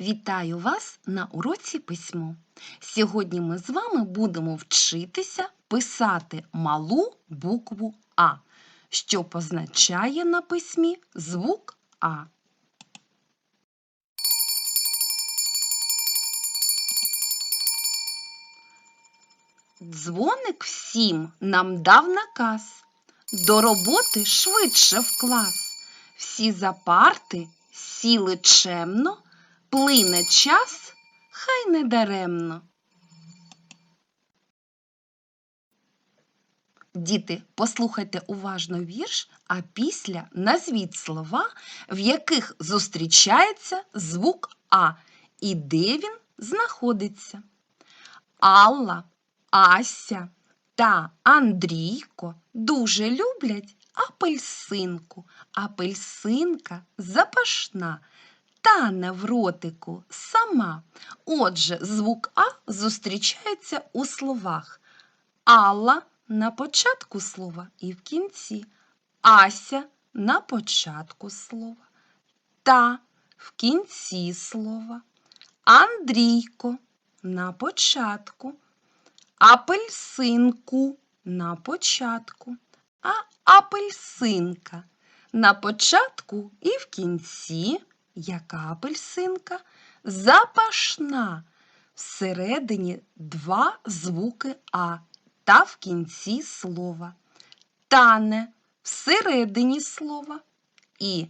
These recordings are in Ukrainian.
Вітаю вас на уроці письмо. Сьогодні ми з вами будемо вчитися писати малу букву А, що позначає на письмі звук А. Дзвоник всім нам дав наказ до роботи швидше в клас. Всі за парти сіли чемно, плине час, хай не даремно. Діти, послухайте уважно вірш, а після назвіть слова, в яких зустрічається звук А і де він знаходиться. Алла, Ася та Андрійко дуже люблять апельсинку. Апельсинка запашна, тане в ротику сама. Отже, звук А зустрічається у словах. Алла на початку слова і в кінці. Ася на початку слова. Та в кінці слова. Андрійко на початку. Апельсинку на початку. А апельсинка на початку і в кінці. Яка апельсинка? Запашна. Всередині два звуки А та в кінці слова. Тане всередині слова і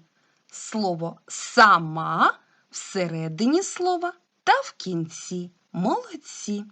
слово сама всередині слова та в кінці. Молодці.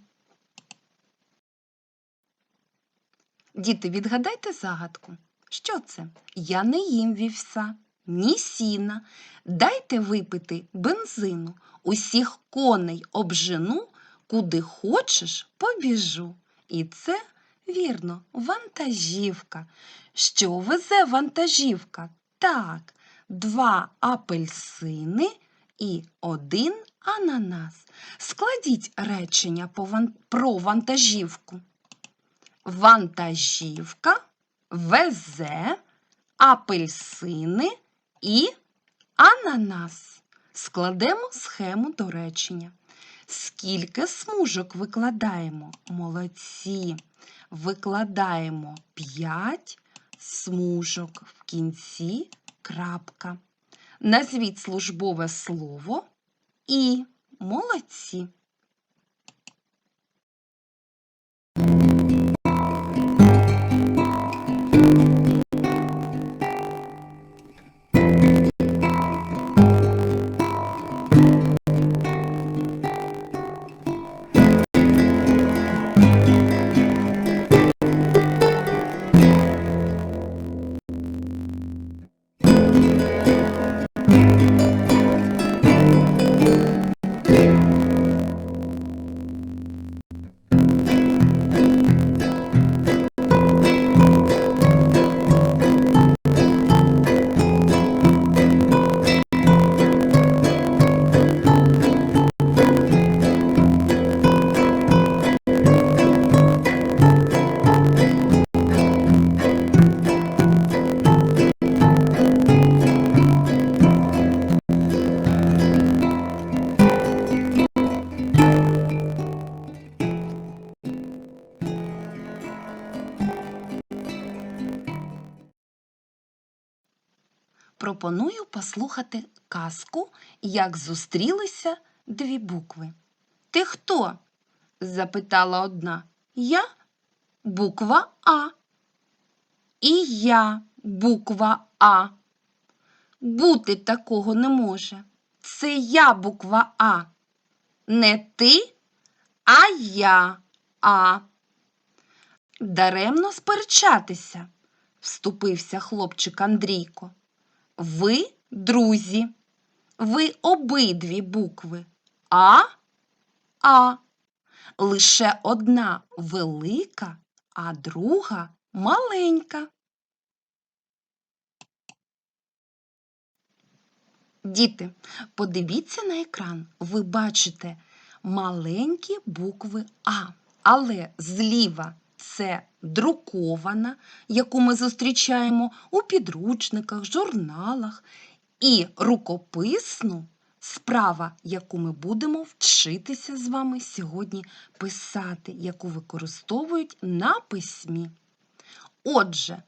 Діти, відгадайте загадку. Що це? Я не їм вівса, ні сіна. Дайте випити бензину. Усіх коней обжену, куди хочеш, побіжу. І це, вірно, вантажівка. Що везе вантажівка? Так, два апельсини і один ананас. Складіть речення про вантажівку. Вантажівка везе апельсини і ананас. Складемо схему до речення. Скільки смужок викладаємо? Молодці. Викладаємо 5 смужок в кінці крапка. Назвіть службове слово і молодці. Послухати казку, як зустрілися дві букви. Ти хто? запитала одна. Я буква А. І я буква А. Бути такого не може. Це я буква А. Не ти, а я А. Даремно сперечатися, вступився хлопчик Андрійко. Ви друзі. Ви обидві букви А, А. Лише одна велика, а друга маленька. Діти, подивіться на екран. Ви бачите маленькі букви А, але зліва це друкована, яку ми зустрічаємо у підручниках, журналах, і рукописну справа, яку ми будемо вчитися з вами сьогодні писати, яку використовують на письмі. Отже,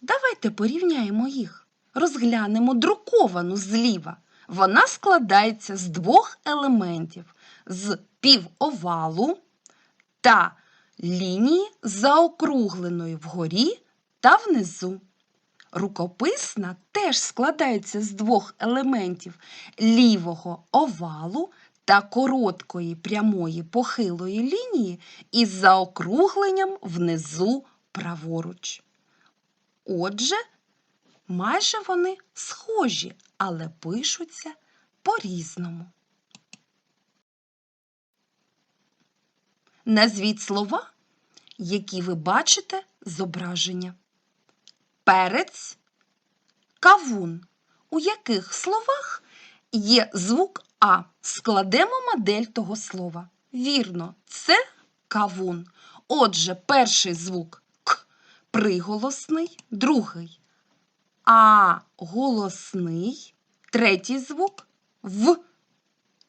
давайте порівняємо їх. Розглянемо друковану зліва. Вона складається з двох елементів з півовалу та лінії заокругленої вгорі та внизу. Рукописна теж складається з двох елементів лівого овалу та короткої прямої похилої лінії із заокругленням внизу праворуч. Отже, майже вони схожі, але пишуться по-різному. Назвіть слова, які ви бачите зображення. Перець, кавун. У яких словах є звук А? Складемо модель того слова. Вірно, це кавун. Отже, перший звук К приголосний, другий А голосний, третій звук В,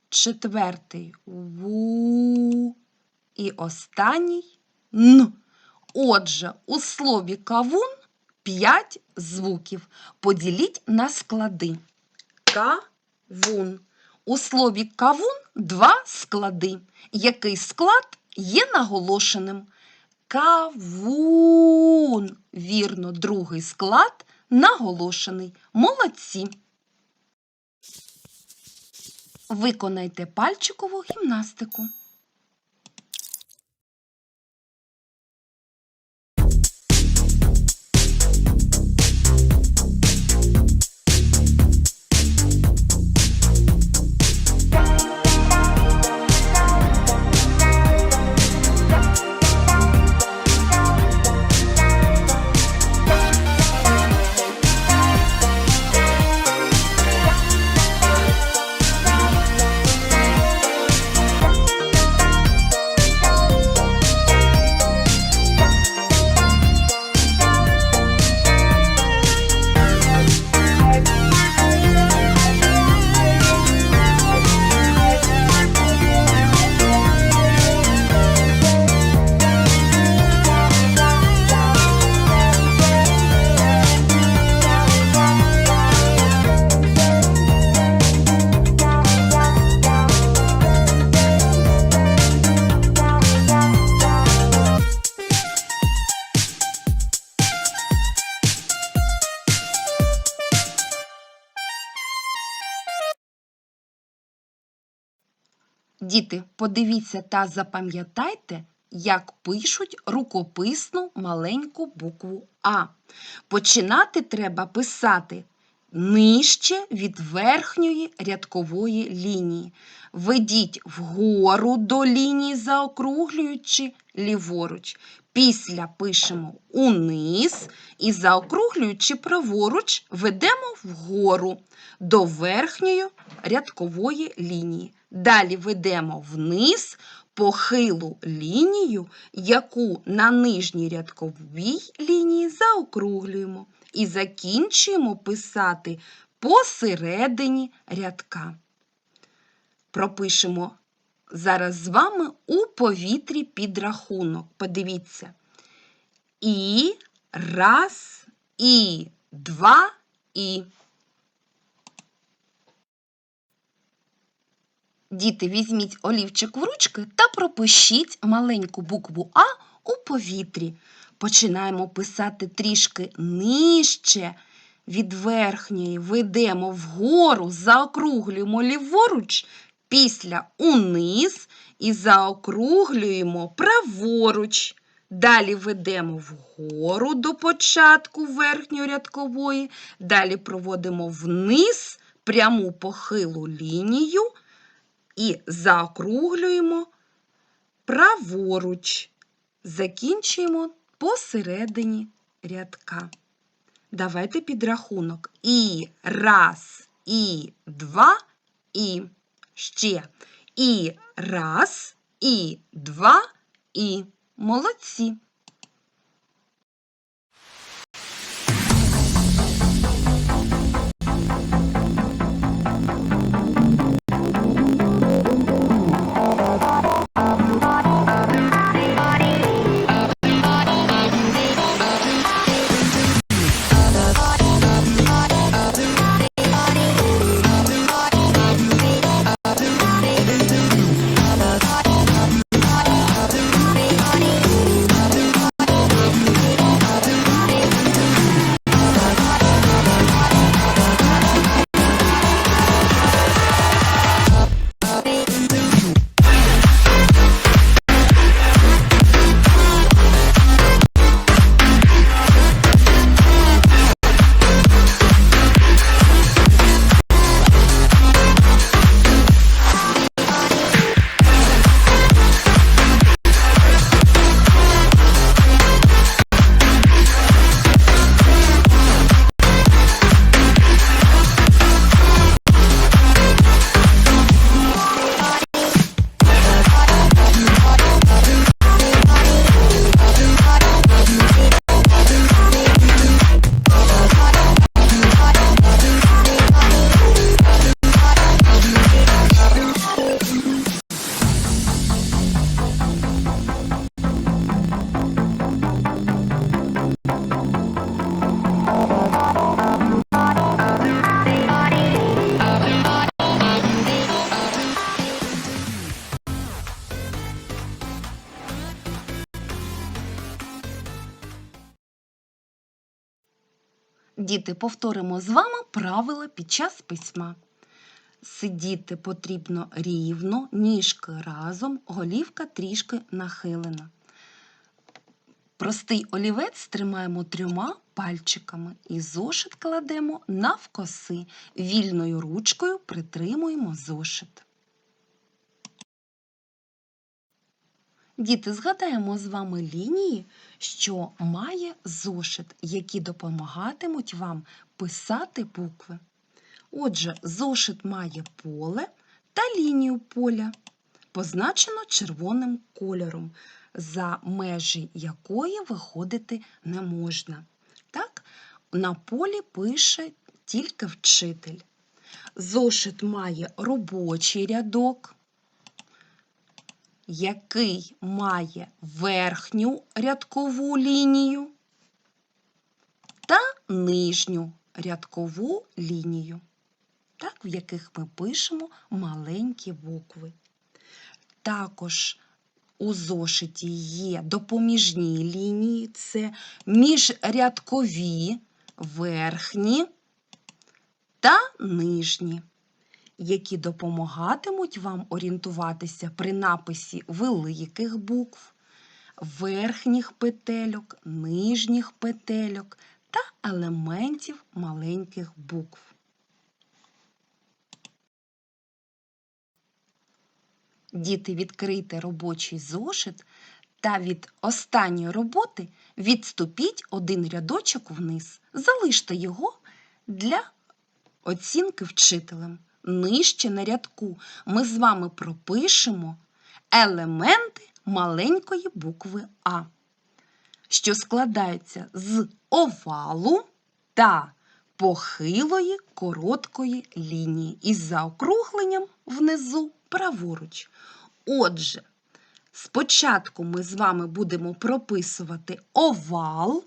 четвертий ВУ і останній Н. Отже, у слові кавун п'ять звуків. Поділіть на склади. Кавун. У слові кавун два склади. Який склад є наголошеним? Кавун. Вірно, другий склад наголошений. Молодці. Виконайте пальчикову гімнастику. Діти, подивіться та запам'ятайте, як пишуть рукописну маленьку букву А. Починати треба писати нижче від верхньої рядкової лінії. Ведіть вгору до лінії, заокруглюючи ліворуч. Після пишемо униз і заокруглюючи праворуч, ведемо вгору до верхньої рядкової лінії. Далі ведемо вниз похилу лінію, яку на нижній рядковій лінії заокруглюємо і закінчуємо писати посередині рядка. Пропишемо зараз з вами у повітрі підрахунок. Подивіться. І раз, і два, і. Діти, візьміть олівчик в ручки та пропишіть маленьку букву А у повітрі. Починаємо писати трішки нижче від верхньої, ведемо вгору, заокруглюємо ліворуч, після униз і заокруглюємо праворуч. Далі ведемо вгору до початку верхньої рядкової, далі проводимо вниз пряму похилу лінію і заокруглюємо праворуч. Закінчуємо посередині рядка. Давайте підрахунок. І раз, і два, і ще. І раз, і два, і молодці. Діти, повторимо з вами правила під час письма. Сидіти потрібно рівно, ніжки разом, голівка трішки нахилена. Простий олівець тримаємо трьома пальчиками і зошит кладемо навкоси. Вільною ручкою притримуємо зошит. Діти, згадаємо з вами лінії, що має зошит, які допомагатимуть вам писати букви. Отже, зошит має поле та лінію поля, позначено червоним кольором, за межі якої виходити не можна. Так, на полі пише тільки вчитель. Зошит має робочий рядок, який має верхню рядкову лінію та нижню рядкову лінію, так, в яких ми пишемо маленькі букви. Також у зошиті є допоміжні лінії, це міжрядкові, верхні та нижні які допомагатимуть вам орієнтуватися при написі великих букв, верхніх петельок, нижніх петельок та елементів маленьких букв. Діти, відкрийте робочий зошит та від останньої роботи відступіть один рядочок вниз. Залиште його для оцінки вчителем нижче на рядку ми з вами пропишемо елементи маленької букви А, що складаються з овалу та похилої короткої лінії із заокругленням внизу праворуч. Отже, спочатку ми з вами будемо прописувати овал.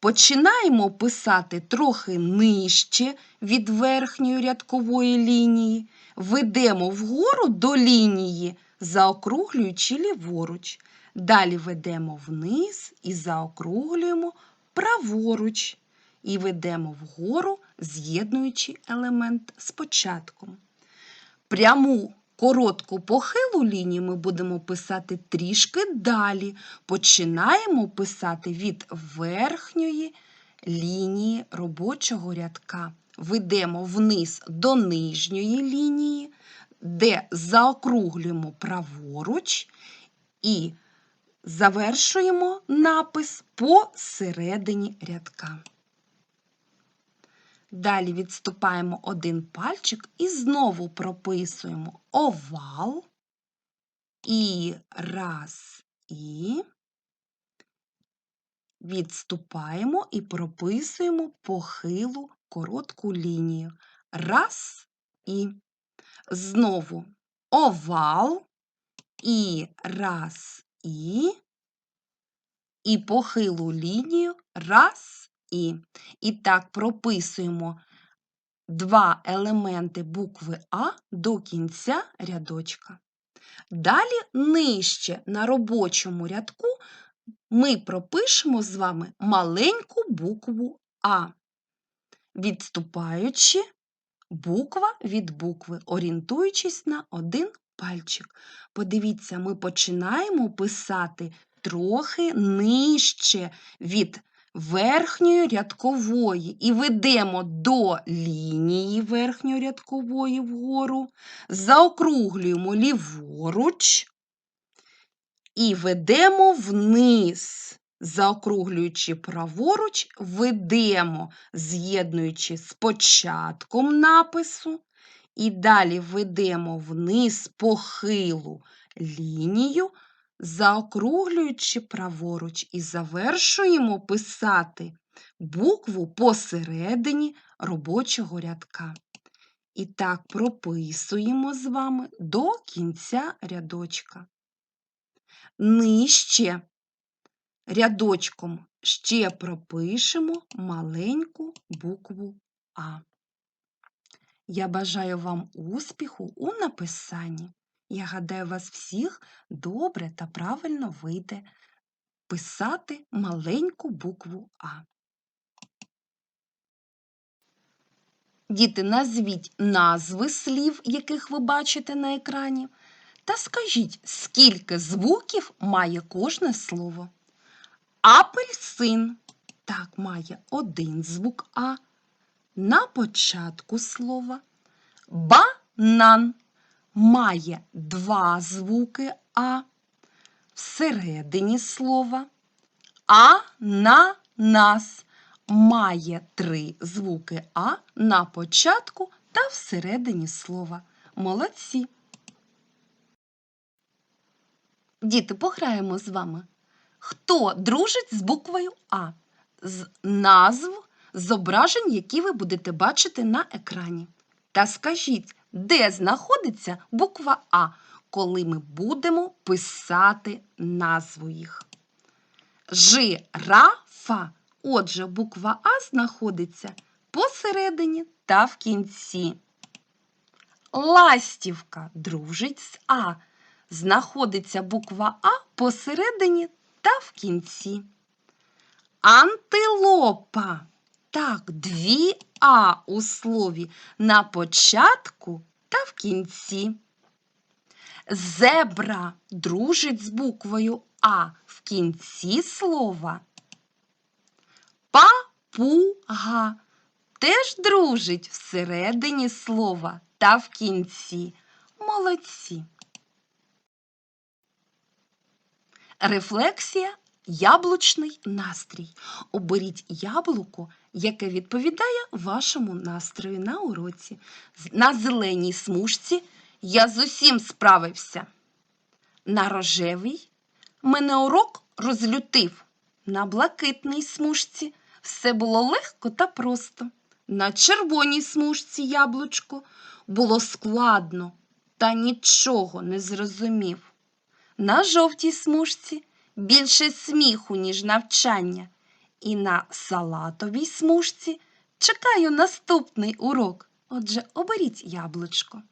Починаємо писати трохи нижче від верхньої рядкової лінії, ведемо вгору до лінії, заокруглюючи ліворуч. Далі ведемо вниз і заокруглюємо праворуч. І ведемо вгору, з'єднуючи елемент з початком. Пряму Коротку похилу лінію ми будемо писати трішки далі. Починаємо писати від верхньої лінії робочого рядка. Ведемо вниз до нижньої лінії, де заокруглюємо праворуч і завершуємо напис посередині рядка. Далі відступаємо один пальчик і знову прописуємо овал. І раз, і відступаємо і прописуємо похилу коротку лінію. Раз і знову овал, і раз, і, і похилу лінію раз і. І так прописуємо два елементи букви А до кінця рядочка. Далі нижче на робочому рядку ми пропишемо з вами маленьку букву А, відступаючи буква від букви, орієнтуючись на один пальчик. Подивіться, ми починаємо писати трохи нижче від верхньої рядкової і ведемо до лінії верхньої рядкової вгору, заокруглюємо ліворуч і ведемо вниз. Заокруглюючи праворуч, ведемо, з'єднуючи з початком напису, і далі ведемо вниз похилу лінію, заокруглюючи праворуч і завершуємо писати букву посередині робочого рядка. І так прописуємо з вами до кінця рядочка. Нижче рядочком ще пропишемо маленьку букву А. Я бажаю вам успіху у написанні. Я гадаю, вас всіх добре та правильно вийде писати маленьку букву А. Діти, назвіть назви слів, яких ви бачите на екрані, та скажіть, скільки звуків має кожне слово. Апельсин так має один звук А на початку слова. Банан має два звуки А всередині слова. Ананас має три звуки А на початку та всередині слова. Молодці. Діти, пограємо з вами. Хто дружить з буквою А? З назв зображень, які ви будете бачити на екрані. Та скажіть, де знаходиться буква А, коли ми будемо писати назву їх. Жирафа. Отже, буква А знаходиться посередині та в кінці. Ластівка дружить з А. Знаходиться буква А посередині та в кінці. Антилопа. Так, дві А у слові на початку та в кінці. Зебра дружить з буквою А в кінці слова. Папуга теж дружить всередині слова та в кінці. Молодці. Рефлексія яблучний настрій. Оберіть яблуко, яке відповідає вашому настрою на уроці. На зеленій смужці я з усім справився. На рожевій мене урок розлютив. На блакитній смужці все було легко та просто. На червоній смужці яблучко було складно та нічого не зрозумів. На жовтій смужці більше сміху, ніж навчання. І на салатовій смужці чекаю наступний урок. Отже, оберіть яблучко.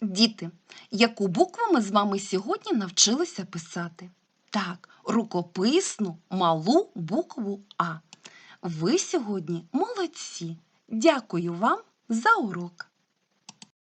Діти, яку букву ми з вами сьогодні навчилися писати? Так, рукописну малу букву А. Ви сьогодні молодці. Дякую вам за урок.